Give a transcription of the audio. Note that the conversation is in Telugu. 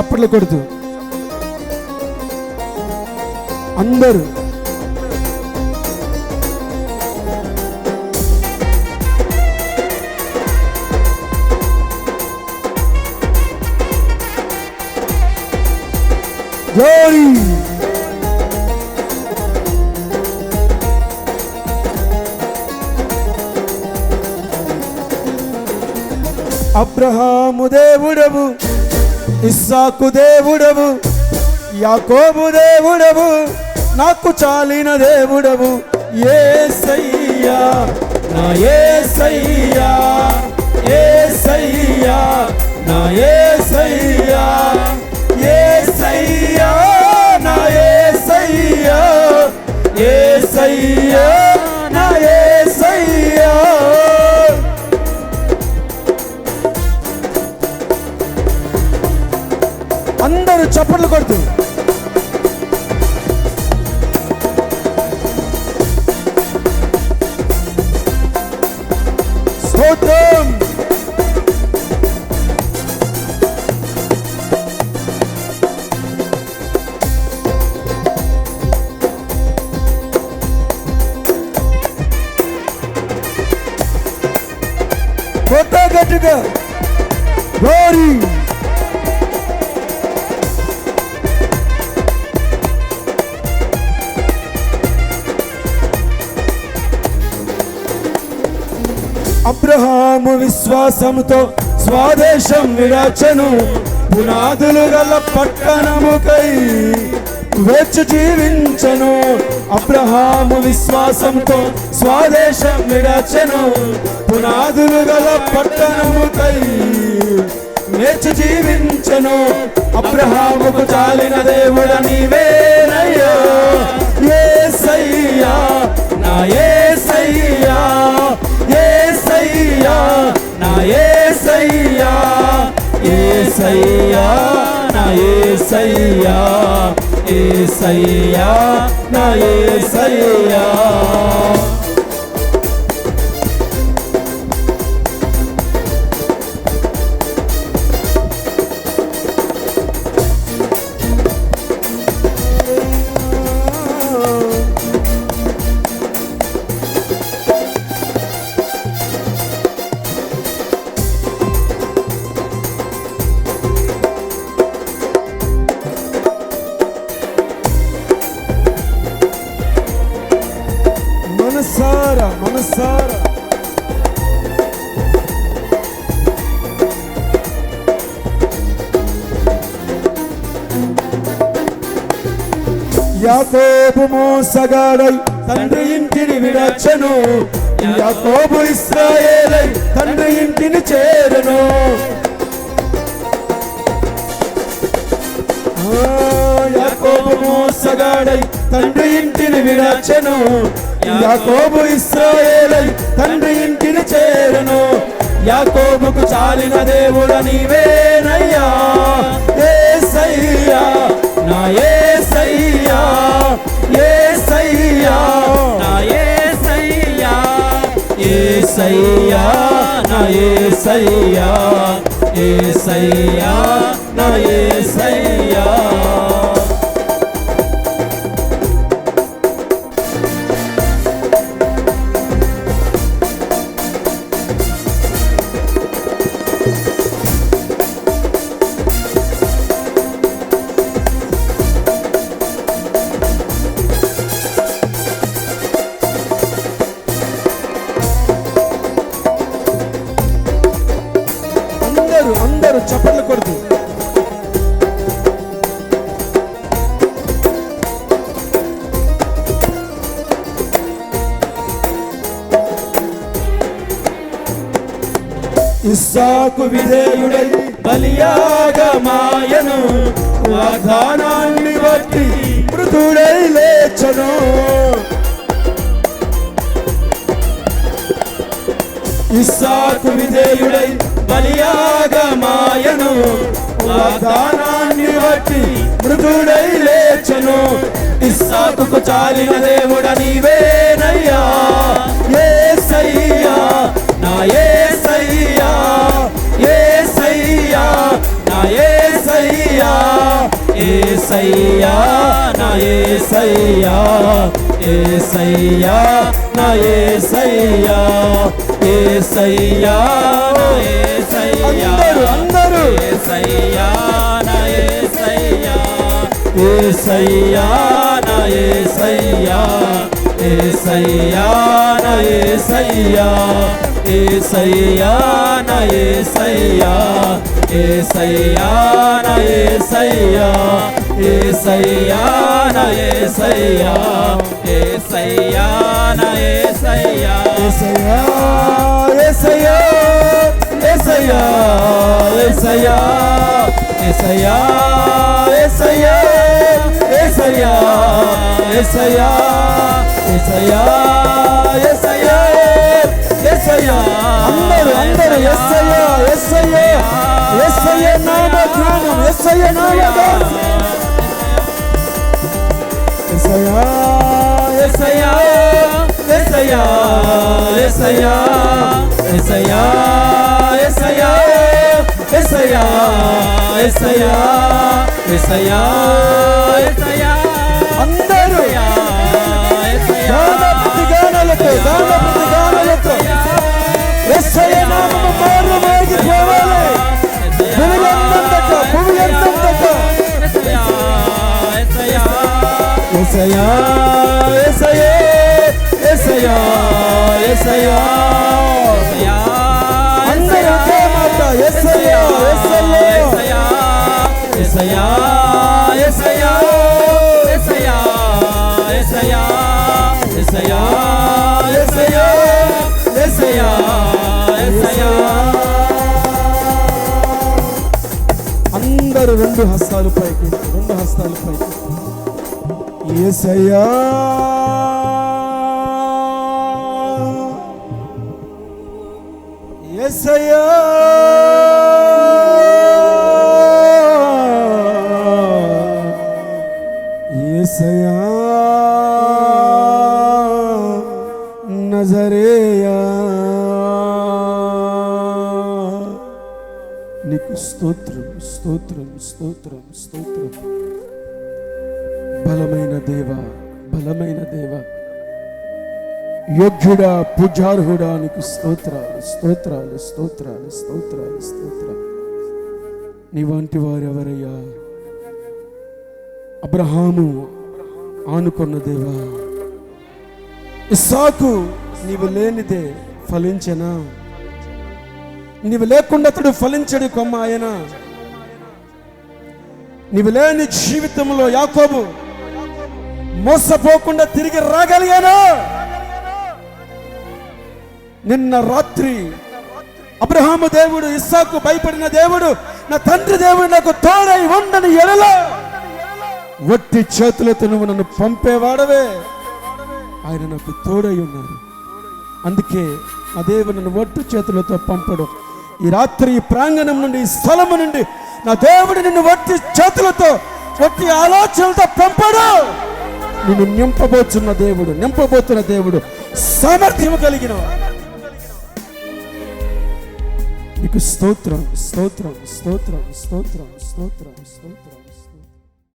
చప్పట్లు కొడుతూ. అందరూ. Glory! అబ్రహాము దేవుడవు. ఇస్సాకు దేవుడవు యాకోబు దేవుడవు నాకు చాలిన దేవుడవు ఏ సయ్యా నా ఏ సయ్యా ఏ సయ్యా నా ఏ సయ్యా ఏ సయ్యా నా ఏ సయ్యా ఏ సయ్యా గట్టిగా గోరీ అబ్రహాము విశ్వాసముతో స్వాదేశం విరాచను. పునాదులు గల పట్టణముకై వేచి జీవించను. అబ్రహాము విశ్వాసంతో స్వాదేశం విడచెను. పునాదులు గల పట్టణముకై వేచి జీవించను. అబ్రహాముకు చాలిన దేవుడ నీవేనయ్యా. ఏసయ్యా నా ఏసయ్యా. ఏసయ్యా నా ఏ సయ్యా ఏ సయ్యా నా ఏసయ్యా. ఏసయ్యా నా ఏసయ్యా. యాకోబు మోసగాడై తండ్రి ఇంటిని విడచను. యాకోబు ఇస్రాయేలై తండ్రి ఇంటిని చేరను. యాకోబు మోసగాడై తండ్రి ఇంటిని విడచెను. యాకోబు ఇస్రాయేలై తండ్రి ఇంటిని చేరను. యాకోబుకు చాలిన దేవుడ నీవేనయ్యా. ఏసయ్యా నా ఏసయ్యా. ఏసయ్యా ఏసయ్యా నా ఏ చప్పట్లు కొడుతూ. ఇస్సాకు విధేయుడై బలియాగమాయను వాగ్దానాన్ని బట్టి మృతుడై లేచను. ఇస్సాకు విధేయుడై బలియాగా వాగ్దానాన్ని బట్టి మృదుడై లేచను. ఇస్సాకు చాలిన దేవుడ నీవేనయ్యా. ఏ సయ్యా నా ఏ సయ్యా ఏ సయ్యా నా ఏ సయ్యా ఏ సయ్యా నా ఏ సయ్యా ఏ సయ్యా నా ఏ సయ్యా ఏసయ్యా. అందరూ అందరూ. ఏసయ్యా ఏసయ్యా. ఏసయ్యా ఏసయ్యా. ఏసయ్యా ఏసయ్యా. ఏసయ్యా ఏసయ్యా. ఏసయ్యా నా ఏసయ్యా ఏసయ్యా నా ఏసయ్యా ఏసయ్యా నా ఏసయ్యా ఏసయ్యా ఏసయ్యా ఏసయ్యా ఏసయ్యా ఏసయ్యా ఏసయ్యా ఏసయ్యా ఏసయ్యా ఏసయ్యా ఏసయ్యా ఏసయ్యా అందరూ అందరూ ఎస్సయ్యా ఎస్సయ్యా ఎస్సయ్య నామ జ్ఞానం ఎస్సయ్య నామ దానం. ఎస్సయ్యా ఏసయ్యా ఏసయ్యా ఏసయ్యా ఏసయ్యా ఏసయ్యా ఏసయ్యా ఏసయ్యా ఏసయ్యా ఏసయ్యా ఏసయ్యా ఏసయ్యా. అందరూ రెండు హస్తాలు పైకి రెండు హస్తాలు పైకి. ఏసయ్యా. ఏసయ్యా. ఏసయ్యా. నజరేయా. నీకు స్తోత్రం స్తోత్రం స్తోత్రం స్తోత్రం. బలమైన దేవ బలమైన దేవ. యోగ్యుడా పూజార్హుడా నీకు స్తోత్రాలు స్తోత్రాలు స్తోత్రాలు స్తోత్రాలు స్తోత్రాలు. నీ వంటి వారు ఎవరయ్యా అబ్రహాము ఆనుకున్న దేవా. ఇస్సాకు నీవు లేనిదే ఫలించనా? నీవు లేకుండా అతడు ఫలించడు కొమ్మ ఆయన నీవు లేని జీవితంలో యాకోబు మోసపోకుండా తిరిగి రాగలిగానా? నిన్న రాత్రి అబ్రహాము దేవుడు ఇస్సాకు భయపడిన దేవుడు నా తండ్రి దేవుడు నాకు తోడై ఉండని ఎడల వట్టి చేతులతో నువ్వు నన్ను పంపేవాడవే. ఆయన నాకు తోడై ఉన్నాడు అందుకే ఆ దేవుడు నన్ను ఒట్టు చేతులతో పంపడు. ఈ రాత్రి ఈ ప్రాంగణం నుండి ఈ స్థలము నుండి నా దేవుడు నిన్ను వట్టి చేతులతో వట్టి ఆలోచనలతో పంపడు. నిన్ను నింపబోతున్న దేవుడు నింపబోతున్న దేవుడు సామర్థ్యం కలిగిన వాడు. నీకు స్తోత్రం స్తోత్రం స్తోత్రం స్తోత్రం స్తోత్రం స్తోత్రం